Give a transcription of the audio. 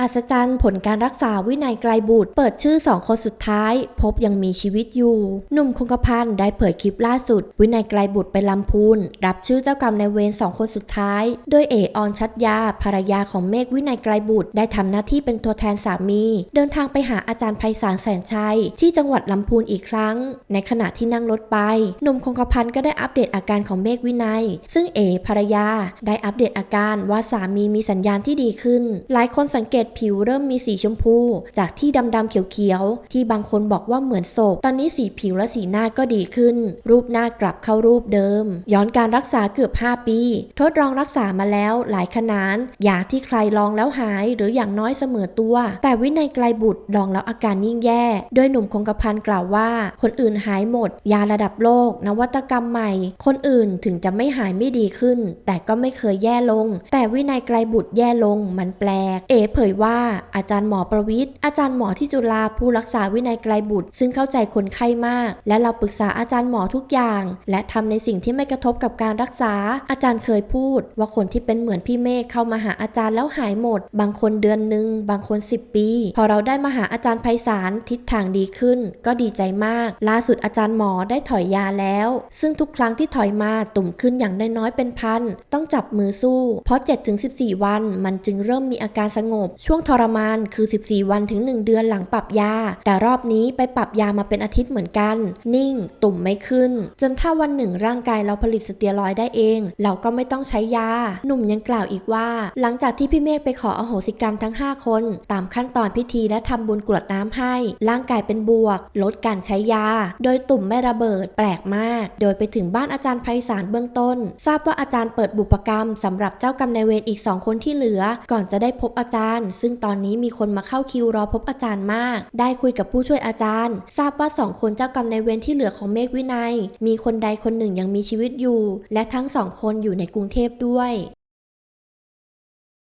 อัศจรรย์ผลการรักษาวินัยไกลบุตร เปิดชื่อสองคนสุดท้าย พบยังมีชีวิตอยู่ หนุ่มคงกระพันได้เผยคลิปล่าสุด วินัยไกลบุตรไปลำพูน รับชื่อเจ้ากรรมนายเวรสองคนสุดท้าย โดยเอออนชัดยาภรรยาของเมฆวินัยไกลบุตร ได้ทำหน้าที่เป็นตัวแทนสามี เดินทางไปหาอาจารย์ไพศาลแสนชัย ที่จังหวัดลำพูนอีกครั้ง ในขณะที่นั่งรถไป หนุ่มคงกระพันก็ได้อัปเดตอาการของเมฆวินัย ซึ่งเอภรรยา ได้อัปเดตอาการว่าสามีมีสัญญาณที่ดีขึ้น หลายคนสังเกตผิวเริ่มมีสีชมพู จากที่ดำๆเขียวๆ ที่บางคนบอกว่าเหมือนโศกตอนนี้สีผิวและสีหน้าก็ดีขึ้น รูปหน้ากลับเข้ารูปเดิม ย้อนการรักษาเกือบ 5 ปี ทดลองรักษามาแล้วหลายขนานยาที่ใครลองแล้วหายหรืออย่างน้อยเสมอตัว แต่วินัยไกลบุตรลองแล้วอาการยิ่งแย่ โดยหนุ่มคงกระพันกล่าวว่า คนอื่นหายหมด ยาระดับโลก นวัตกรรมใหม่ คนอื่นถึงจะไม่หายไม่ดีขึ้น แต่ก็ไม่เคยแย่ลง แต่วินัยไกลบุตรแย่ลงมันแปลก เอ๋เผยว่า อาจารย์หมอประวิทย์อาจารย์หมอที่จุฬาผู้รักษาวินัยไกลบุตร ซึ่งเข้าใจคนไข้มาก และเราปรึกษาอาจารย์หมอทุกอย่าง และทำในสิ่งที่ไม่กระทบกับการรักษา อาจารย์เคยพูด ว่าคนที่เป็นเหมือนพี่เมฆเข้ามาหาอาจารย์แล้วหายหมด บางคนเดือนหนึ่งบางคน 10 ปี พอเราได้มาหาอาจารย์ไพศาลทิศทางดีขึ้น ก็ดีใจมาก ล่าสุดอาจารย์หมอได้ถอยยาแล้ว ซึ่งทุกครั้งที่ถอยมาตุ่มขึ้นอย่างน้อยๆเป็นพันต้องจับมือสู้ เพราะ7-14 วันมันจึงเริ่มมีอาการสงบช่วงทรมานคือ 14 วันถึง 1 เดือนหลังปรับยา แต่รอบนี้ไปปรับยามาเป็นอาทิตย์เหมือนกัน นิ่ง ตุ่มไม่ขึ้น จนถ้าวันหนึ่งร่างกายเราผลิตสเตียรอยด์ได้เอง เราก็ไม่ต้องใช้ยา หนุ่มยังกล่าวอีกว่า หลังจากที่พี่เมฆไปขออโหสิกรรมทั้ง 5 คน ตามขั้นตอนพิธีและทำบุญกรวดน้ำให้ ร่างกายเป็นบวก ลดการใช้ยา โดยตุ่มไม่ระเบิด แปลกมาก โดยไปถึงบ้านอาจารย์ไพศาลเบื้องต้น ทราบว่าอาจารย์เปิดบุปกรรมสำหรับเจ้ากรรมนายเวรอีก2คนที่เหลือ ก่อนจะได้พบอาจารย์ซึ่งตอนนี้มีคนมาเข้าคิวรอพบอาจารย์มาก ได้คุยกับผู้ช่วยอาจารย์ ทราบว่าสองคนเจ้ากรรมนายเวรที่เหลือของเมฆวินัย มีคนใดคนหนึ่งยังมีชีวิตอยู่ และทั้งสองคนอยู่ในกรุงเทพด้วย